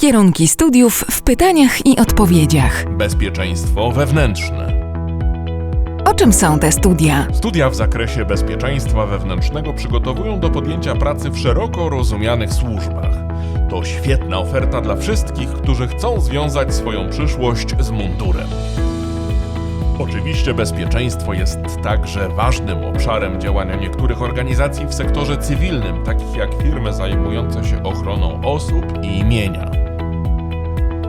Kierunki studiów w pytaniach i odpowiedziach. Bezpieczeństwo wewnętrzne. O czym są te studia? Studia w zakresie bezpieczeństwa wewnętrznego przygotowują do podjęcia pracy w szeroko rozumianych służbach. To świetna oferta dla wszystkich, którzy chcą związać swoją przyszłość z mundurem. Oczywiście bezpieczeństwo jest także ważnym obszarem działania niektórych organizacji w sektorze cywilnym, takich jak firmy zajmujące się ochroną osób i imienia.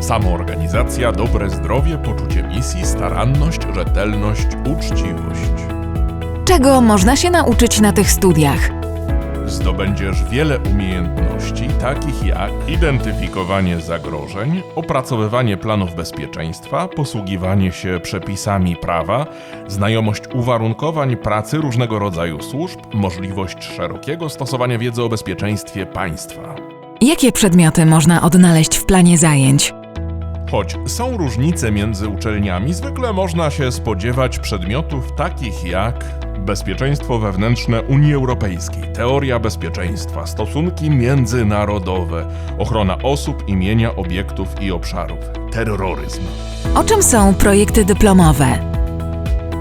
samoorganizacja, dobre zdrowie, poczucie misji, staranność, rzetelność, uczciwość. Czego można się nauczyć na tych studiach? Zdobędziesz wiele umiejętności, takich jak identyfikowanie zagrożeń, opracowywanie planów bezpieczeństwa, posługiwanie się przepisami prawa, znajomość uwarunkowań pracy różnego rodzaju służb, możliwość szerokiego stosowania wiedzy o bezpieczeństwie państwa. Jakie przedmioty można odnaleźć w planie zajęć? Choć są różnice między uczelniami, zwykle można się spodziewać przedmiotów takich jak bezpieczeństwo wewnętrzne Unii Europejskiej, teoria bezpieczeństwa, stosunki międzynarodowe, ochrona osób, imienia, obiektów i obszarów, terroryzm. O czym są projekty dyplomowe?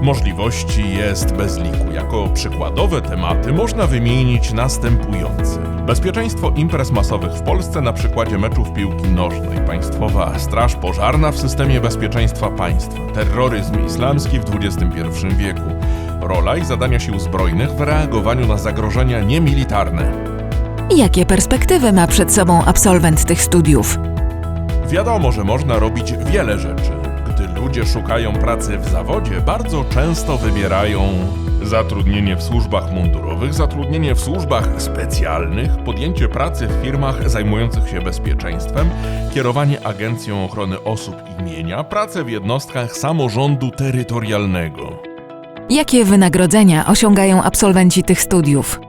Możliwości jest bez liku. Jako przykładowe tematy można wymienić następujące. Bezpieczeństwo imprez masowych w Polsce na przykładzie meczów piłki nożnej, Państwowa Straż Pożarna w systemie bezpieczeństwa państwa, terroryzm islamski w XXI wieku, rola i zadania sił zbrojnych w reagowaniu na zagrożenia niemilitarne. Jakie perspektywy ma przed sobą absolwent tych studiów? Wiadomo, że można robić wiele rzeczy. Ludzie szukają pracy w zawodzie, bardzo często wybierają zatrudnienie w służbach mundurowych, zatrudnienie w służbach specjalnych, podjęcie pracy w firmach zajmujących się bezpieczeństwem, kierowanie agencją ochrony osób i mienia, pracę w jednostkach samorządu terytorialnego. Jakie wynagrodzenia osiągają absolwenci tych studiów?